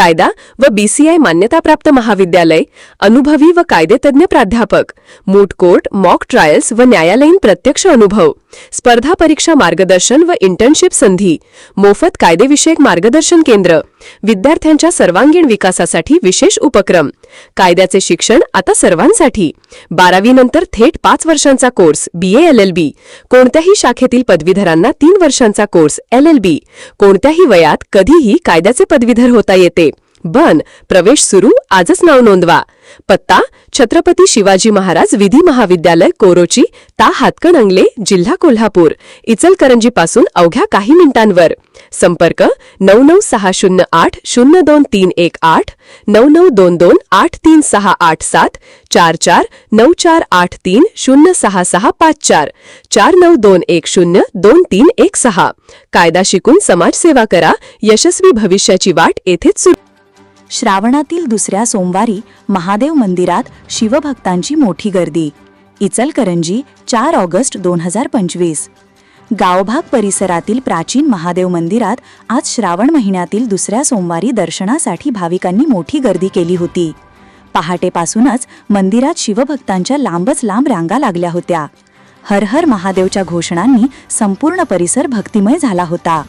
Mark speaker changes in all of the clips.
Speaker 1: कायदा व बीसीआय मान्यताप्राप्त महाविद्यालय अनुभवी व कायदेतज्ञ प्राध्यापक मूट कोर्ट मॉक ट्रायल्स व न्यायालयीन प्रत्यक्ष अनुभव स्पर्धा परीक्षा मार्गदर्शन व इंटर्नशिप संधी मोफत कायदेविषयक मार्गदर्शन केंद्र. विद्यार्थ्यांच्या सर्वांगीण विकासासाठी विशेष उपक्रम. कायद्याचे शिक्षण आता सर्वांसाठी. बारावीनंतर थेट पाच वर्षांचा course B L L B कोणत्याही शाखेतील पदवीधरांना तीन वर्षांचा कोर्स एल एल बी कोणत्याही वयात कधीही कायद्याचे पदवीधर होता येते. बन प्रवेश सुरू आजच नाव नोंदवा. पत्ता छत्रपती शिवाजी महाराज विधी महाविद्यालय कोरोची ता हातकणंगले जिल्हा कोल्हापूर इचलकरंजीपासून अवघ्या काही मिनिटांवर. संपर्क नऊ नऊ सहा शून्य आठ शून्य दोन तीन एक आठ नऊ नऊ दोन दोन आठ तीन सहा आठ सात चार चार नऊ चार आठ तीन शून्य सहा सहा पाच चार चार नऊ दोन एक शून्य दोन तीन एक सहा. कायदा शिकून समाजसेवा करा यशस्वी भविष्याची वाट येथेच सुरू.
Speaker 2: श्रावणातील दुसऱ्या सोमवारी महादेव मंदिरात शिवभक्तांची मोठी गर्दी. इचलकरंजी चार ऑगस्ट दोन हजार पंचवीस. गावभाग परिसरातील प्राचीन महादेव मंदिरात आज श्रावण महिन्यातील दुसऱ्या सोमवारी दर्शनासाठी भाविकांनी मोठी गर्दी केली होती. पहाटेपासूनच मंदिरात शिवभक्तांच्या लांबच लांब रांगा लागल्या होत्या. हर हर महादेवच्या घोषणांनी संपूर्ण परिसर भक्तिमय झाला होता.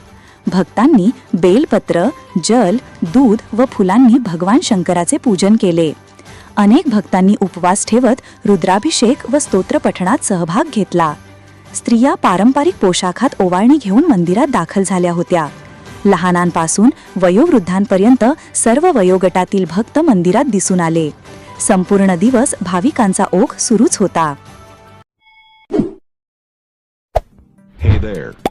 Speaker 2: भक्तांनी बेलपत्र जल दूध व फुलांनी भगवान शंकराचे पूजन केले. अनेक भक्तांनी उपवास ठेवत रुद्राभिषेक व स्तोत्रपठणात सहभाग घेतला. स्त्रिया पारंपरिक पोशाखात ओवाळणी घेऊन मंदिरात दाखल झाल्या होत्या. लहानांपासून वयोवृद्धांपर्यंत सर्व वयोगटातील भक्त मंदिरात दिसून आले. संपूर्ण दिवस भाविकांचा ओघ सुरूच होता.
Speaker 3: Hey there.